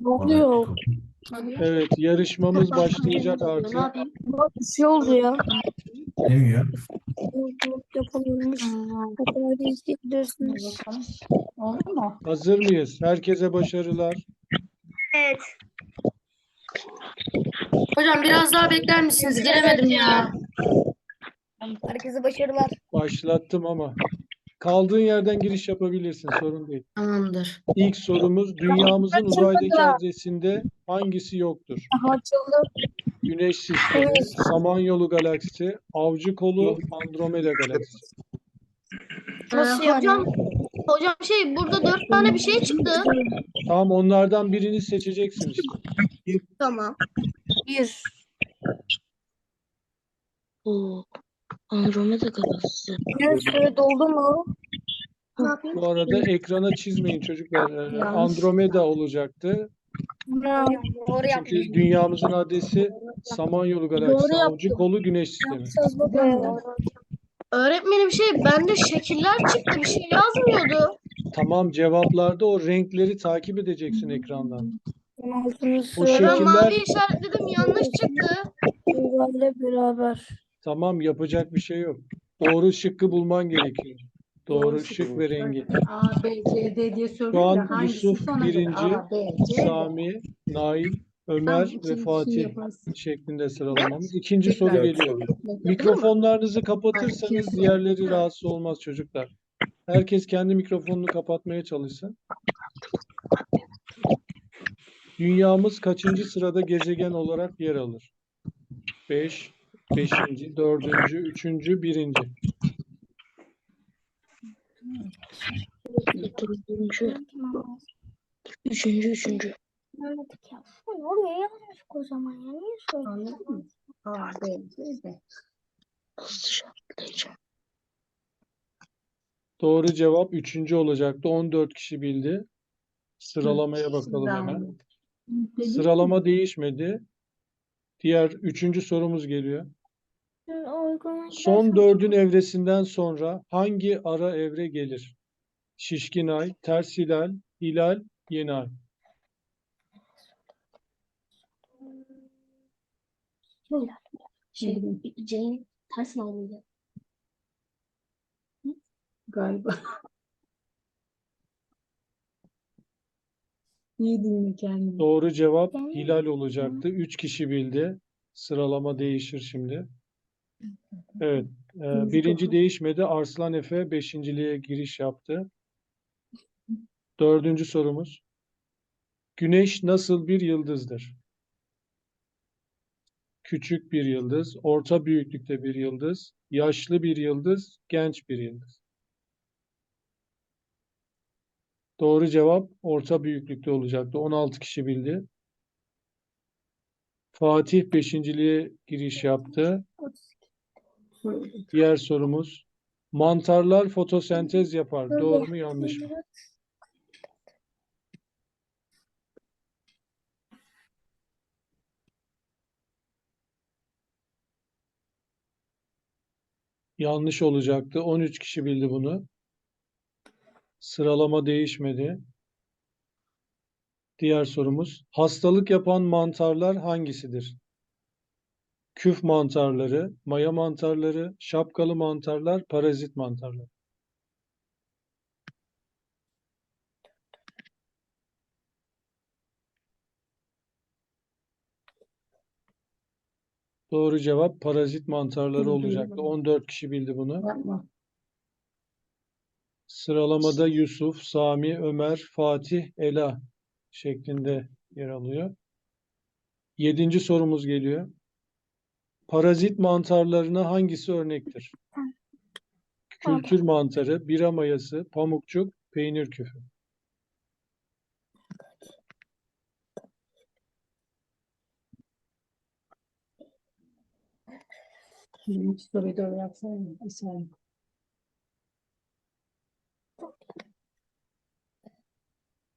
Ne oluyor? Evet, yarışmamız başlayacak artık. Bak bir şey oldu ya. Yolculuk. O kadar da izleyebilirsiniz. Oldu mu? Hazır mıyız? Herkese başarılar. Evet. Hocam biraz daha bekler misiniz? Giremedim ya. Herkese başarılar. Başlattım ama kaldığın yerden giriş yapabilirsin, sorun değil. Tamamdır. İlk sorumuz, dünyamızın uzaydaki adresinde hangisi yoktur? Güneş sistemi, Samanyolu galaksisi, Avcı kolu, Andromeda galaksisi. Nasıl Ee, yani? hocam, hocam şey burada dört tane bir şey çıktı. Tamam, onlardan birini seçeceksin işte. Tamam. Bir. Oo. Andromeda galaksisi. Bir süre doldu mu? Ne yapayım? Bu arada ekrana çizmeyin çocuklar. Ee. Andromeda olacaktı. Doğru Çünkü dünyamızın adresi Samanyolu galaksisi, Doğru Avcı kolu, Güneş sistemi. yapacağız bakalım. Öğretmenim şey bende şekiller çıktı. Bir şey yazmıyordu. Tamam, cevaplarda o renkleri takip edeceksin ekrandan. 16. Bu Ben Şekiller- mavi işaretledim yanlış çıktı. ile beraber. Tamam, yapacak bir şey yok. Doğru şıkkı bulman gerekiyor. Doğru Doğru şık ve rengi. A, B, C, D diye Şu söylüyor an hangisi Yusuf birinci, A, B, C, D. Sami, Nail, Ömer Tamam, ve ikinci Fatih yaparsın. şeklinde sıralamamız. İkinci soru Tekrar geliyor. Mikrofonlarınızı kapatırsanız diğerleri rahatsız olmaz çocuklar. Herkes kendi mikrofonunu kapatmaya çalışsın. Dünyamız kaçıncı sırada gezegen olarak yer alır? 5, 5. 4. 3. 1. Dördüncü. Üçüncü, üçüncü. Anladık ya. Oraya yazmış o zaman ya. Niye söylüyorsun? Anladın mı? A, B, C, D. Hızlıca atlayacağım. Doğru cevap 3. olacaktı. 14 kişi bildi. Sıralamaya bakalım hemen. Sıralama değişmedi. Diğer üçüncü sorumuz geliyor. Son dördün evresinden sonra hangi ara evre gelir? Şişkin ay, ters hilal, hilal, yeni ay. Şey, C'nin ters alındı. galiba. İyi dinle kendini. Doğru cevap hilal olacaktı. Üç kişi bildi. Sıralama değişir şimdi. Evet. e, birinci değişmedi. Arslan Efe beşinciliğe giriş yaptı. Dördüncü sorumuz. Güneş nasıl bir yıldızdır? Küçük bir yıldız, orta büyüklükte bir yıldız, yaşlı bir yıldız, genç bir yıldız. Doğru cevap orta büyüklükte olacaktı. 16 kişi bildi. Fatih beşinciliğe giriş yaptı. Diğer sorumuz. Mantarlar fotosentez yapar. Doğru mu yanlış mı? Yanlış olacaktı. 13 kişi bildi bunu. Sıralama değişmedi. Diğer sorumuz. Hastalık yapan mantarlar hangisidir? Küf mantarları, maya mantarları, şapkalı mantarlar, parazit mantarlar. Doğru cevap parazit mantarları olacaktı. 14 kişi bildi bunu. Sıralamada Yusuf, Sami, Ömer, Fatih, Ela şeklinde yer alıyor. Yedinci sorumuz geliyor. Parazit mantarlarına hangisi örnektir? Kültür mantarı, bira mayası, pamukçuk, peynir küfü.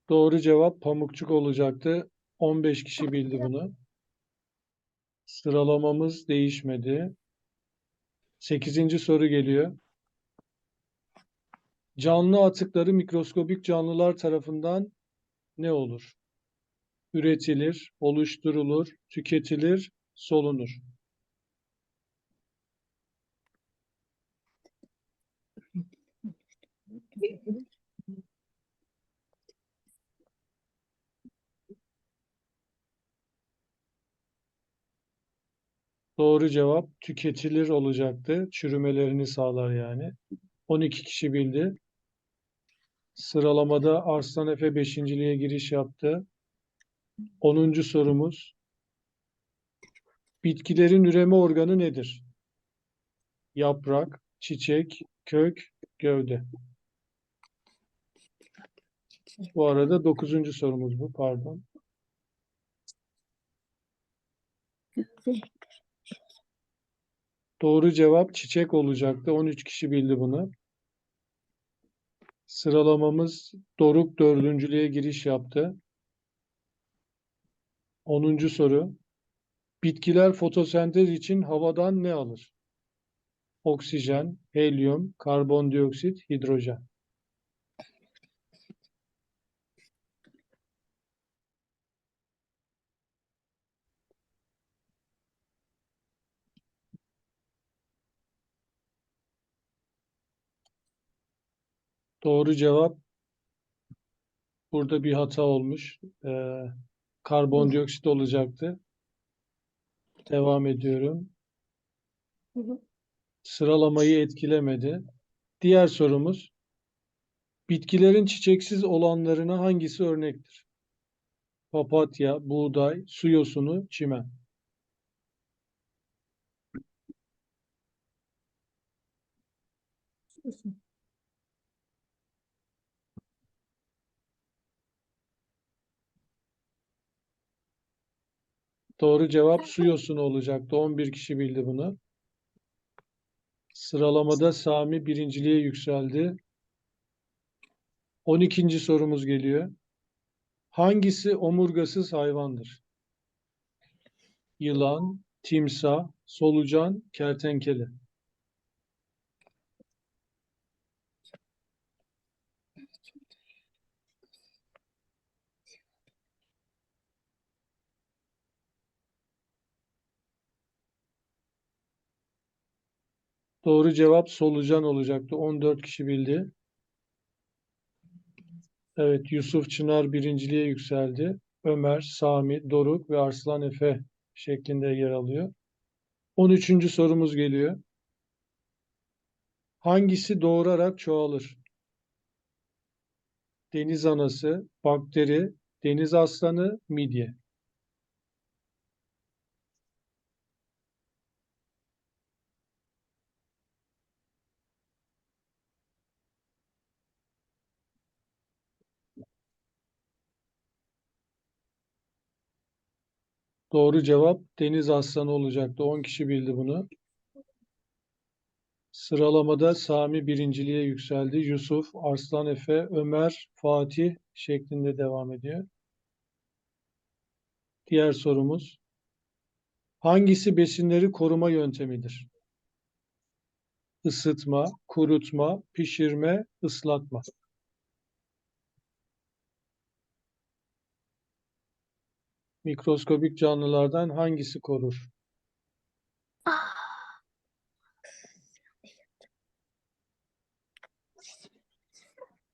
Doğru cevap pamukçuk olacaktı. 15 kişi bildi bunu. Sıralamamız değişmedi. Sekizinci soru geliyor. Canlı atıkları mikroskobik canlılar tarafından ne olur? Üretilir, oluşturulur, tüketilir, solunur. Doğru cevap tüketilir olacaktı. Çürümelerini sağlar yani. 12 kişi bildi. Sıralamada Arslan Efe beşinciliğe giriş yaptı. 10. sorumuz. Bitkilerin üreme organı nedir? Yaprak, çiçek, kök, gövde. Bu arada 9. sorumuz bu, pardon. Doğru cevap çiçek olacaktı. 13 kişi bildi bunu. Sıralamamız Doruk dördüncülüğe giriş yaptı. 10. soru. Bitkiler fotosentez için havadan ne alır? Oksijen, helyum, karbondioksit, hidrojen. Doğru cevap burada bir hata olmuş. Ee, karbondioksit olacaktı. Devam ediyorum. Hı hı. Sıralamayı etkilemedi. Diğer sorumuz. Bitkilerin çiçeksiz olanlarına hangisi örnektir? Papatya, buğday, su yosunu, çimen. Doğru cevap su yosunu olacaktı. 11 kişi bildi bunu. Sıralamada Sami birinciliğe yükseldi. 12. sorumuz geliyor. Hangisi omurgasız hayvandır? Yılan, timsah, solucan, kertenkele. Doğru cevap solucan olacaktı. 14 kişi bildi. Evet, Yusuf Çınar birinciliğe yükseldi. Ömer, Sami, Doruk ve Arslan Efe şeklinde yer alıyor. 13. sorumuz geliyor. Hangisi doğurarak çoğalır? Deniz anası, bakteri, deniz aslanı, midye. Doğru cevap deniz aslanı olacaktı. 10 kişi bildi bunu. Sıralamada Sami birinciliğe yükseldi. Yusuf, Arslan Efe, Ömer, Fatih şeklinde devam ediyor. Diğer sorumuz. Hangisi besinleri koruma yöntemidir? Isıtma, kurutma, pişirme, ıslatma. Mikroskobik canlılardan hangisi korur?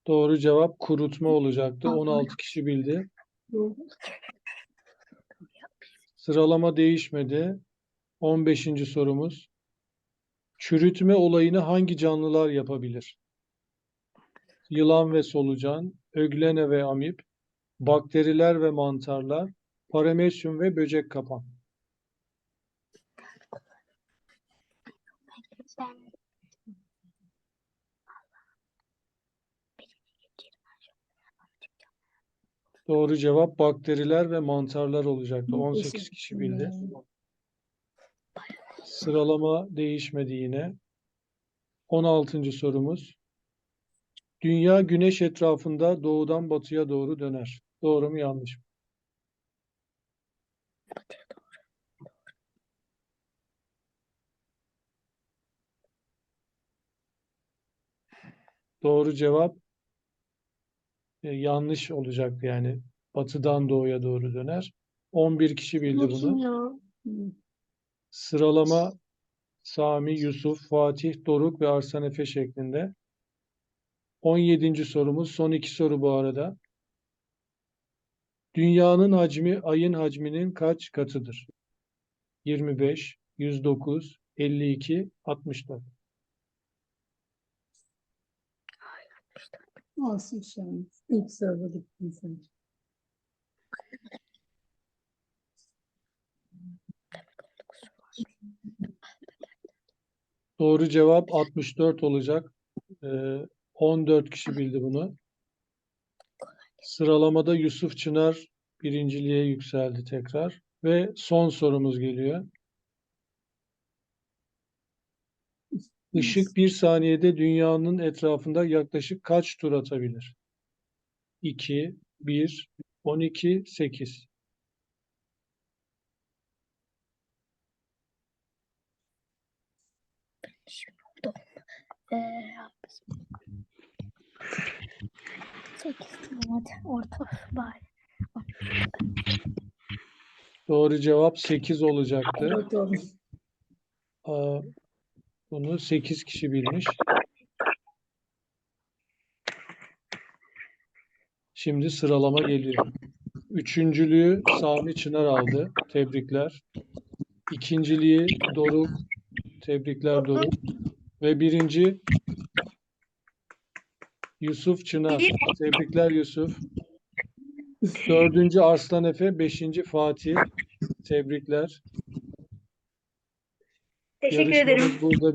Doğru cevap kurutma olacaktı. 16 kişi bildi. Sıralama değişmedi. 15. sorumuz. Çürütme olayını hangi canlılar yapabilir? Yılan ve solucan, öglene ve amip, bakteriler ve mantarlar, paramesyum ve böcek kapan. Doğru cevap bakteriler ve mantarlar olacaktı. 18 kişi bildi. Sıralama değişmedi yine. 16. sorumuz. Dünya güneş etrafında doğudan batıya doğru döner. Doğru mu yanlış mı? Doğru cevap e, yanlış olacaktı yani. Batıdan doğuya doğru döner. 11 kişi bildi bunu. ya? Sıralama Sami, Yusuf, Fatih, Doruk ve Arslan Efe şeklinde. 17. sorumuz. Son iki soru bu arada. Dünyanın hacmi ayın hacminin kaç katıdır? 25, 109, 52, 64. Olsun an. İlk soruda gittin sen. Doğru cevap 64 olacak. Ee, 14 kişi bildi bunu. Sıralamada Yusuf Çınar birinciliğe yükseldi tekrar. Ve son sorumuz geliyor. Işık bir saniyede dünyanın etrafında yaklaşık kaç tur atabilir? 2, 1, 12, 8. Ee, sekiz tamam hadi orta bari. Doğru cevap 8 olacaktı. Evet oğlum. Aa, bunu 8 kişi bilmiş. Şimdi sıralama geliyor. Üçüncülüğü Sami Çınar aldı. Tebrikler. İkinciliği Doruk. Tebrikler Doruk. Ve birinci Yusuf Çınar. Tebrikler Yusuf. Dördüncü Arslan Efe. Beşinci Fatih. Tebrikler. Teşekkür ederim. Yarışmamız burada